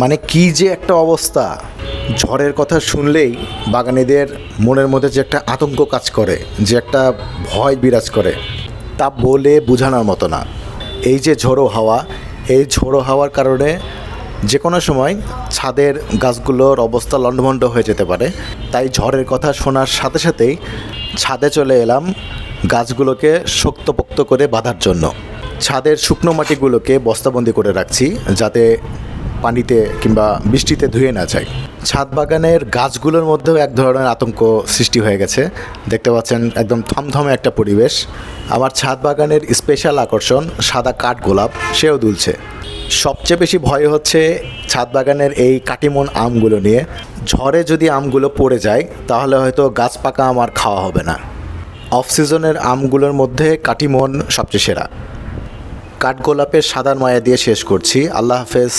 মানে কি যে একটা অবস্থা। ঝড়ের কথা শুনলেই বাগানীদের মনের মধ্যে যে একটা আতঙ্ক কাজ করে, যে একটা ভয় বিরাজ করে, তা বলে বোঝানোর মতো না। এই যে ঝোড়ো হাওয়া, এই ঝোড়ো হাওয়ার কারণে যে কোনো সময় ছাদের গাছগুলোর অবস্থা লণ্ডভণ্ড হয়ে যেতে পারে। তাই ঝড়ের কথা শোনার সাথে সাথেই ছাদে চলে এলাম গাছগুলোকে শক্তপোক্ত করে বাঁধার জন্য। ছাদের শুকনো মাটিগুলোকে বস্তাবন্দি করে রাখছি যাতে পানিতে কিংবা বৃষ্টিতে ধুয়ে না যায়। ছাদ বাগানের গাছগুলোর মধ্যেও এক ধরনের আতঙ্ক সৃষ্টি হয়ে গেছে। দেখতে পাচ্ছেন একদম থমথমে একটা পরিবেশ। আমার ছাদ বাগানের স্পেশাল আকর্ষণ সাদা কাঠ গোলাপ, সেও দুলছে। সবচেয়ে বেশি ভয় হচ্ছে ছাদ বাগানের এই কাটিমন আমগুলো নিয়ে। ঝড়ে যদি আমগুলো পড়ে যায়, তাহলে হয়তো গাছ পাকা আমার খাওয়া হবে না। অফ সিজনের আমগুলোর মধ্যে কাটিমন সবচেয়ে সেরা। কাঠগোলাপের সাদার মায়া দিয়ে শেষ করছি। আল্লাহ হাফেজ।